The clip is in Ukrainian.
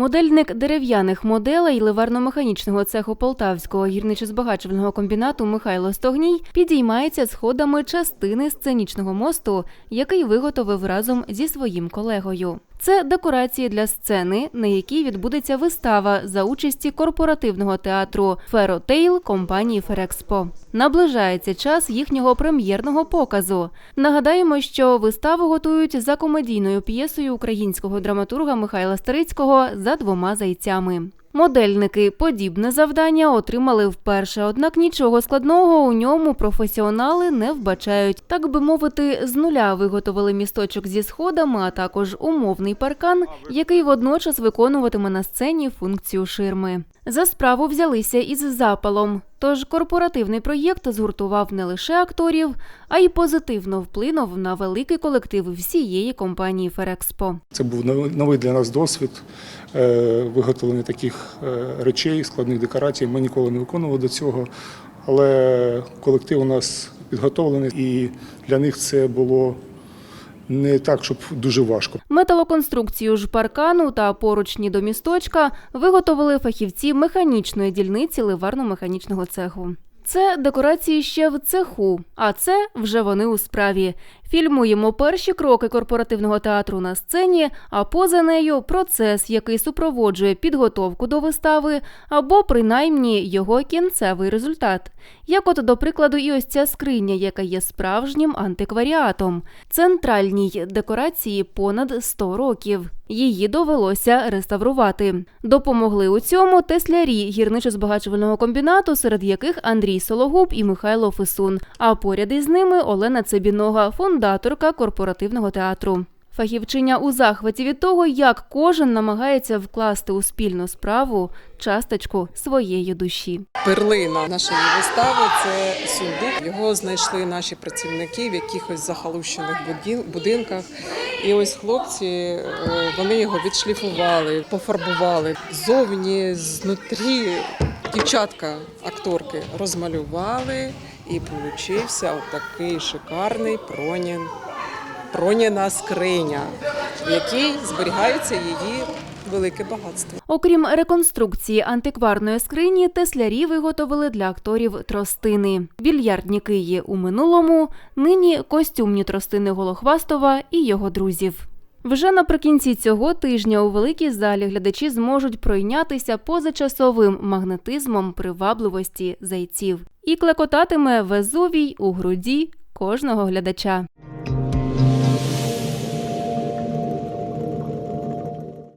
Модельник дерев'яних моделей ливарно-механічного цеху Полтавського гірничо-збагачувального комбінату Михайло Стогній підіймається сходами частини сценічного мосту, який виготовив разом зі своїм колегою. Це декорації для сцени, на якій відбудеться вистава за участі корпоративного театру Феротейл компанії Ферекспо. Наближається час їхнього прем'єрного показу. Нагадаємо, що виставу готують за комедійною п'єсою українського драматурга Михайла Старицького за двома зайцями. Модельники подібне завдання отримали вперше, однак нічого складного у ньому професіонали не вбачають. Так би мовити, з нуля виготовили місточок зі сходами, а також умовний паркан, який водночас виконуватиме на сцені функцію ширми. За справу взялися із запалом. Тож корпоративний проєкт згуртував не лише акторів, а й позитивно вплинув на великий колектив всієї компанії Ферекспо. Це був новий- для нас досвід е, виготовлення таких е, речей, складних декорацій. Ми ніколи не виконували до цього, але колектив у нас підготовлений, і для них це було не так, щоб дуже важко. Металоконструкцію ж паркану та поручні до місточка виготовили фахівці механічної дільниці ливарно-механічного цеху. Це декорації ще в цеху, а це вже вони у справі. Фільмуємо перші кроки корпоративного театру на сцені, а поза нею процес, який супроводжує підготовку до вистави, або принаймні його кінцевий результат. Як от до прикладу, і ось ця скриня, яка є справжнім антикваріатом. Центральній декорації понад 100 років. Її довелося реставрувати. Допомогли у цьому теслярі гірничо-збагачувального комбінату, серед яких Андрій Сологуб і Михайло Фесун. А поряд із ними Олена Цебінога, фондаторка корпоративного театру. Фахівчиня у захваті від того, як кожен намагається вкласти у спільну справу часточку своєї душі. Перлина нашої вистави це сундук. Його знайшли наші працівники в якихось захалущених будинках. І ось хлопці е, вони його відшліфували, пофарбували ззовні, знутрі. Дівчатка, акторки розмалювали, і получився отакий шикарний пронін, проніна скриня, в якій зберігається її велике багатство. Окрім реконструкції антикварної скрині, теслярі виготовили для акторів тростини. Більярдні киї у минулому, нині костюмні тростини Голохвастова і його друзів. Вже наприкінці цього тижня у великій залі глядачі зможуть пройнятися позачасовим магнетизмом привабливості зайців і клекотатиме Везувій у груді кожного глядача.